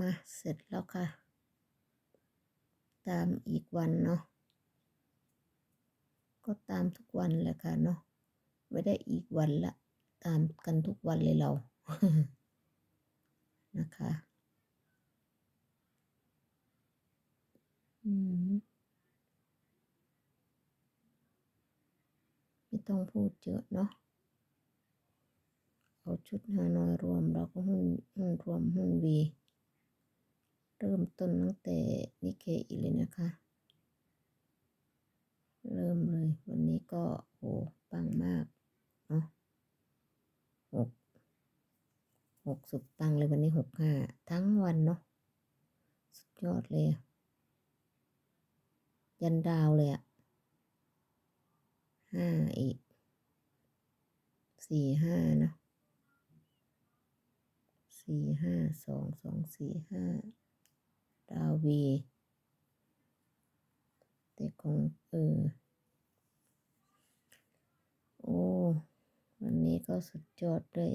มาเสร็จแล้วค่ะ ตามอีกวันเนาะก็ตามทุกวันแหละค่ะเนาะไม่ได้อีกวันละ ตามกันทุกวันเลยเรา นะคะ อืมไม่ต้องพูดเยอะเนาะเอาชุดฮานอยรวม เราก็หุ้นหุ้นรวมหุ้นวี เริ่มต้นตั้งแต่นิเคอีเลยนะคะ เริ่มเลย วันนี้ก็โหปังมากเนาะหกหกสุดปังเลยวันนี้หกห้าทั้งวันเนาะสุดยอดเลย ยันดาวเลยอะห้าอีกสี่ห้าเนาะสี่ห้าสองสองสี่ห้า ดาวี แต่ของเออ โอ้ วันนี้ก็สุดยอดด้วย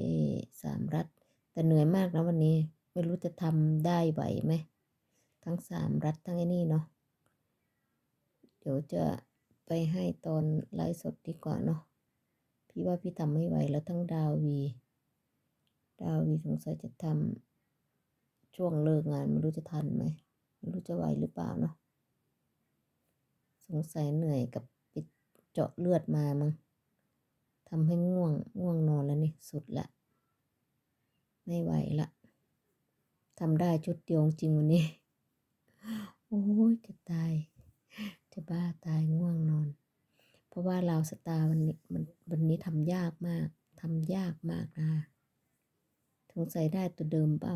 สามรัฐ แต่เหนื่อยมากนะวันนี้ ไม่รู้จะทำได้ไหวไหม ทั้งสามรัฐทั้งไอ้นี่เนาะ เดี๋ยวจะไปให้ตอนไลฟ์สดดีกว่าเนาะ พี่ว่าพี่ทำไม่ไหวแล้วทั้งดาวี ดาวีสงสัยจะทำ ช่วงเลิกงานไม่รู้จะทันไหมไม่รู้จะไหวหรือเปล่าเนาะสงสัยเหนื่อยกับปิดเจาะเลือดมามั้งทำให้ง่วงง่วงนอนแล้วนี่สุดละ ไม่ไหวละทำได้ชุดเดียวจริงวันนี้ โอ้ยจะตาย จะบ้าตายง่วงนอน เพราะว่าลาวสตาร์วันนี้มันวันนี้ทำยากมากทำยากมากนะสงสัยได้ตัวเดิมเปล่า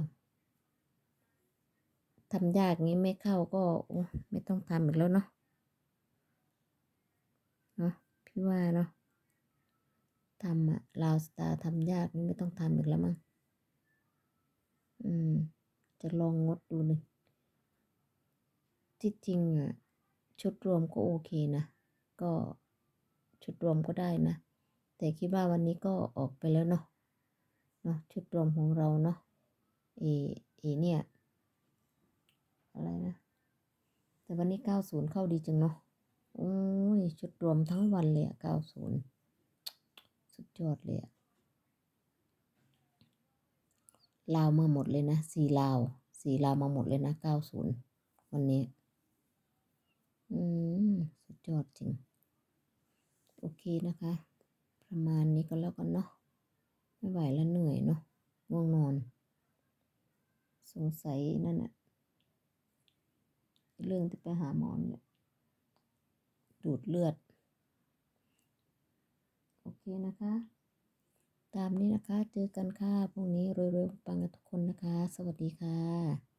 ทำยากงี้ไม่เข้าก็ไม่ต้องทำอีกแล้วเนาะเนาะพี่ว่าเนาะทำอะลาวสตาร์ทำยากนี่ไม่ต้องทำอีกแล้วมั้งอืม จะลองงดดูหนึ่งที่จริงอะชุดรวมก็โอเคนะ ก็ชุดรวมก็ได้นะ แต่คิดว่าวันนี้ก็ออกไปแล้วเนาะเนาะชุดรวมของเราเนาะเอเอเนี่ย อะไรนะ แต่วันนี้เก้าศูนย์เข้าดีจังเนาะโอ้ยชุดรวมทั้งวันเลยอะเก้าศูนย์สุดยอดเลยอะลาวมาหมดเลยนะสี่ลาวสี่ลาวมาหมดเลยนะเก้าศูนย์วันนี้ อืม สุดยอดจริง โอเคนะคะ ประมาณนี้ก็แล้วกันเนาะไม่ไหวแล้วเหนื่อยเนาะง่วงนอน สงสัยนั่นอะ เรื่องที่ไปหาหมอเนี่ยดูดเลือด โอเคนะคะ ตามนี้นะคะ เจอกันค่ะพรุ่งนี้รวยๆปังกันทุกคนนะคะ สวัสดีค่ะ